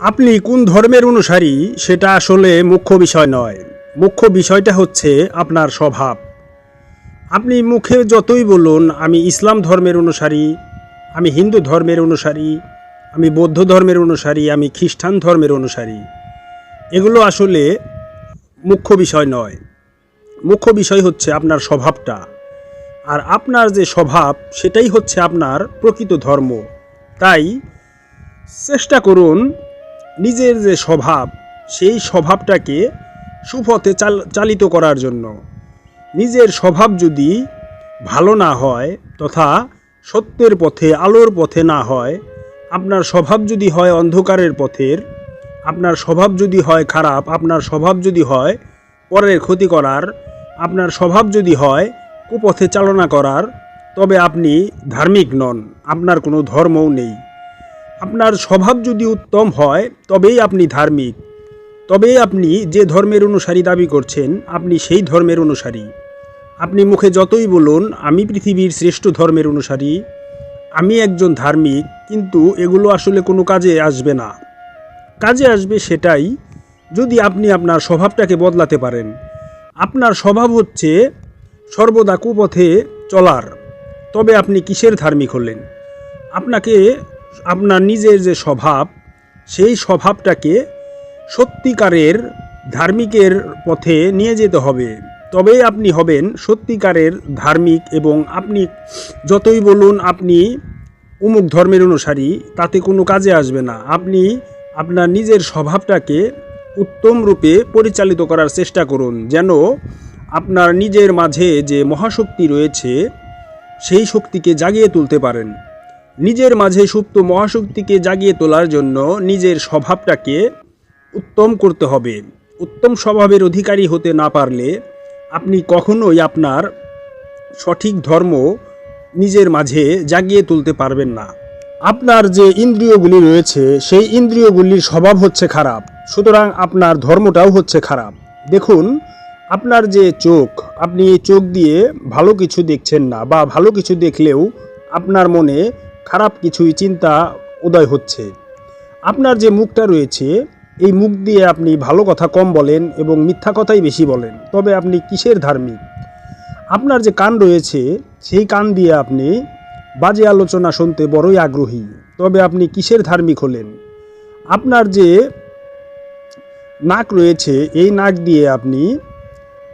আপনি কোন ধর্মের অনুসারী সেটা আসলে মুখ্য বিষয় নয়। মুখ্য বিষয়টা হচ্ছে আপনার স্বভাব। আপনি মুখে যতই বলুন, আমি ইসলাম ধর্মের অনুসারী, আমি হিন্দু ধর্মের অনুসারী, আমি বৌদ্ধ ধর্মের অনুসারী, আমি খ্রিস্টান ধর্মের অনুসারী, এগুলো আসলে মুখ্য বিষয় নয়। মুখ্য বিষয় হচ্ছে আপনার স্বভাবটা। আর আপনার যে স্বভাব, সেটাই হচ্ছে আপনার প্রকৃত ধর্ম। তাই চেষ্টা করুন নিজের যে স্বভাব, সেই স্বভাবটাকে সুপথে চাল, চালিত করার জন্য। নিজের স্বভাব যদি ভালো না হয় তথা সত্যের পথে, আলোর পথে না হয়, আপনার স্বভাব যদি হয় অন্ধকারের পথের, আপনার স্বভাব যদি হয় খারাপ, আপনার স্বভাব যদি হয় পরের ক্ষতি করার, আপনার স্বভাব যদি হয় কুপথে চালনা করার, তবে আপনি ধার্মিক নন, আপনার কোনো ধর্মও নেই। আপনার স্বভাব যদি উত্তম হয়, তবেই আপনি ধার্মিক। তবেই আপনি যে ধর্মের অনুসারী দাবি করছেন, আপনি সেই ধর্মের অনুসারী। আপনি মুখে যতই বলুন, আমি পৃথিবীর শ্রেষ্ঠ ধর্মের অনুসারী, আমি একজন ধার্মিক, কিন্তু এগুলো আসলে কোনো কাজে আসবে না। কাজে আসবে সেটাই যদি আপনি আপনার স্বভাবটাকে বদলাতে পারেন। আপনার স্বভাব হচ্ছে সর্বদা কুপথে চলার। তবে আপনি কিসের ধার্মিক হলেন? আপনাকে আপনার নিজের যে স্বভাব, সেই স্বভাবটাকে সত্যিকারের ধার্মিকের পথে নিয়ে যেতে হবে। তবেই আপনি হবেন সত্যিকারের ধার্মিক এবং আপনি যতই বলুন আপনি অমুক ধর্মের অনুসারী, তাতে কোনো কাজে আসবে না। আপনি আপনার নিজের স্বভাবটাকে উত্তম রূপে পরিচালিত করার চেষ্টা করুন, যেন আপনার নিজের মাঝে যে মহাশক্তি রয়েছে, সেই শক্তিকে জাগিয়ে তুলতে পারেন। নিজের মাঝে সুপ্ত মহাশক্তিকে জাগিয়ে তোলার জন্য নিজের স্বভাবটাকে উত্তম করতে হবে। উত্তম স্বভাবের অধিকারী হতে না পারলে আপনি কখনোই আপনার সঠিক ধর্ম নিজের মাঝে জাগিয়ে তুলতে পারবেন না। আপনার যে ইন্দ্রিয়গুলি রয়েছে, সেই ইন্দ্রিয়গুলির স্বভাব হচ্ছে খারাপ। সুতরাং আপনার ধর্মটাও হচ্ছে খারাপ। দেখুন, আপনার যে চোখ, আপনি এই চোখ দিয়ে ভালো কিছু দেখছেন না বা ভালো কিছু দেখলেও আপনার মনে খারাপ কিছুই চিন্তা উদয় হচ্ছে। আপনার যে মুখটা রয়েছে, এই মুখ দিয়ে আপনি ভালো কথা কম বলেন এবং মিথ্যা কথাই বেশি বলেন। তবে আপনি কিসের ধার্মিক? আপনার যে কান রয়েছে, সেই কান দিয়ে আপনি বাজে আলোচনা শুনতে বড়ই আগ্রহী। তবে আপনি কিসের ধার্মিক হলেন? আপনার যে নাক রয়েছে, এই নাক দিয়ে আপনি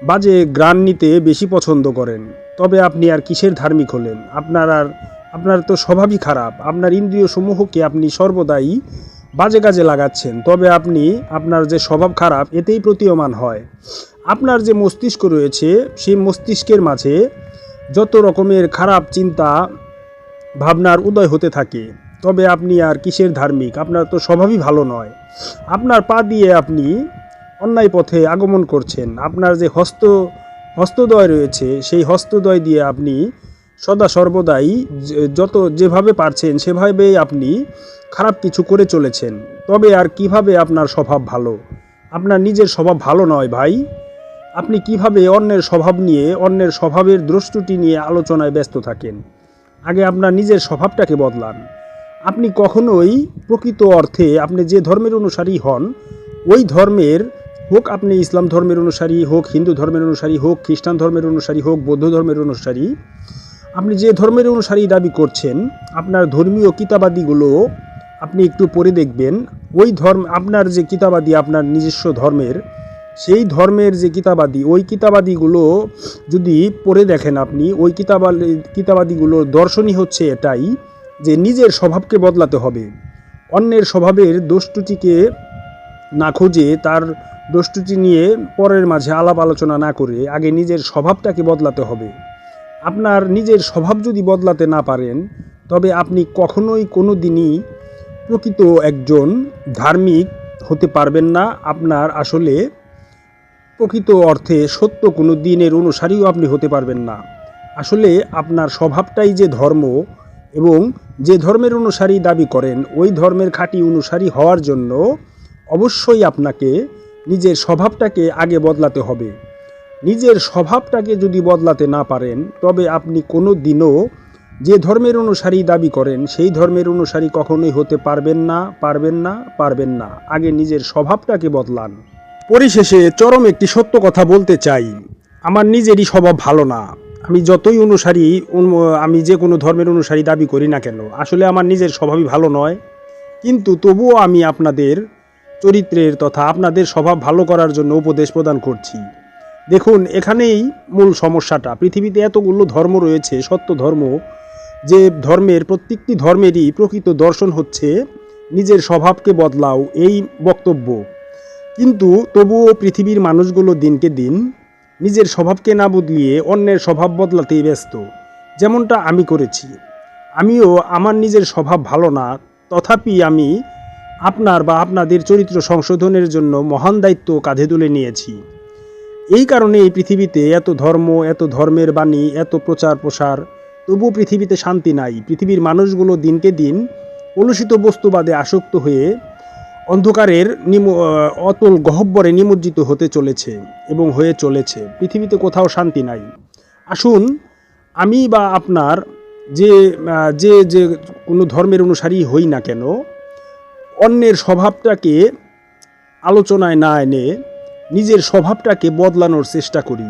বাজে গ্রান নিতে বেশি পছন্দ করেন। তবে আপনি আর কিসের ধার্মিক হলেন? আপনার আর আপনার তো স্বভাবই খারাপ। আপনার ইন্দ্রিয় সমূহকে আপনি সর্বদাই বাজে কাজে লাগাচ্ছেন। তবে আপনি, আপনার যে স্বভাব খারাপ, এতেই প্রতীয়মান হয়। আপনার যে মস্তিষ্ক রয়েছে, সেই মস্তিষ্কের মাঝে যত রকমের খারাপ চিন্তা, ভাবনার উদয় হতে থাকে। তবে আপনি আর কিসের ধার্মিক? আপনার তো স্বভাবই ভালো নয়। আপনার পা দিয়ে আপনি অন্যায় পথে আগমন করছেন। আপনার যে হস্ত, হস্তদয় রয়েছে, সেই হস্তদয় দিয়ে আপনি সদা সর্বদাই যত যেভাবে পারছেন, সেভাবেই আপনি খারাপ কিছু করে চলেছেন। তবে আর কীভাবে আপনার স্বভাব ভালো? আপনার নিজের স্বভাব ভালো নয় ভাই। আপনি কীভাবে অন্যের স্বভাব নিয়ে, অন্যের স্বভাবের দ্রষ্টুটি নিয়ে আলোচনায় ব্যস্ত থাকেন? আগে আপনার নিজের স্বভাবটাকে বদলান। আপনি কখনোই প্রকৃত অর্থে আপনি যে ধর্মের অনুসারী হন, ওই ধর্মের হোক আপনি ইসলাম ধর্মের অনুসারী হোক, হিন্দু ধর্মের অনুসারী হোক, খ্রিস্টান ধর্মের অনুসারী হোক, বৌদ্ধ ধর্মের অনুসারী আপনি যে ধর্মের অনুসারী দাবি করছেন, আপনার ধর্মীয় কিতাবাদিগুলো আপনি একটু পড়ে দেখবেন। ওই ধর্ম, আপনার যে কিতাবাদি, আপনার নিজস্ব ধর্মের, সেই ধর্মের যে কিতাবাদি, ওই কিতাবাদিগুলো যদি পড়ে দেখেন আপনি, ওই কিতাবাদি কিতাবাদিগুলোর দর্শনই হচ্ছে এটাই যে নিজের স্বভাবকে বদলাতে হবে। অন্যের স্বভাবের দোষটুটিকে না খুঁজে, তার দোষটুটি নিয়ে পরের মাঝে আলাপ আলোচনা না করে আগে নিজের স্বভাবটাকে বদলাতে হবে। আপনার নিজের স্বভাব যদি বদলাতে না পারেন, তবে আপনি কখনোই কোনো দিনই প্রকৃত একজন ধার্মিক হতে পারবেন না। আপনার আসলে প্রকৃত অর্থে সত্য কোনো দিনের অনুসারীও আপনি হতে পারবেন না। আসলে আপনার স্বভাবটাই যে ধর্ম এবং যে ধর্মের অনুসারী দাবি করেন, ওই ধর্মের খাঁটি অনুসারী হওয়ার জন্য অবশ্যই আপনাকে নিজের স্বভাবটাকে আগে বদলাতে হবে। নিজের স্বভাবটাকে যদি বদলাতে না পারেন, তবে আপনি কোনো দিনও যে ধর্মের অনুসারী দাবি করেন, সেই ধর্মের অনুসারী কখনোই হতে পারবেন না পারবেন না পারবেন না। আগে নিজের স্বভাবটাকে বদলান। পরিশেষে চরম একটি সত্য কথা বলতে চাই। আমার নিজেরই স্বভাব ভালো না। আমি যতই অনুসারী আমি যে কোনো ধর্মের অনুসারী দাবি করি না কেন, আসলে আমার নিজের স্বভাবই ভালো নয়। কিন্তু তবুও আমি আপনাদের চরিত্রের তথা আপনাদের স্বভাব ভালো করার জন্য উপদেশ প্রদান করছি। দেখুন, এখানেই মূল সমস্যাটা। পৃথিবীতে এতগুলো ধর্ম রয়েছে, সত্য ধর্ম, যে ধর্মের প্রত্যেকটি ধর্মেরই প্রকৃত দর্শন হচ্ছে নিজের স্বভাবকে বদলাও, এই বক্তব্য। কিন্তু তবুও পৃথিবীর মানুষগুলো দিনকে দিন নিজের স্বভাবকে না বদলিয়ে অন্যের স্বভাব বদলাতেই ব্যস্ত। যেমনটা আমি করেছি। আমিও আমার নিজের স্বভাব ভালো না, তথাপি আমি আপনার বা আপনাদের চরিত্র সংশোধনের জন্য মহান দায়িত্ব কাঁধে তুলে নিয়েছি। এই কারণে এই পৃথিবীতে এত ধর্ম, এত ধর্মের বাণী, এত প্রচার প্রসার, তবুও পৃথিবীতে শান্তি নাই। পৃথিবীর মানুষগুলো দিনকে দিন কলুষিত বস্তুবাদে আসক্ত হয়ে অন্ধকারের নিম অতল গহব্বরে নিমজ্জিত হতে চলেছে এবং হয়ে চলেছে। পৃথিবীতে কোথাও শান্তি নাই। আসুন, আমি বা আপনার যে যে যে কোনো ধর্মের অনুসারী হই না কেন, অন্যের স্বভাবটাকে আলোচনায় না এনে নিজের স্বভাবটাকে বদলানোর চেষ্টা করি।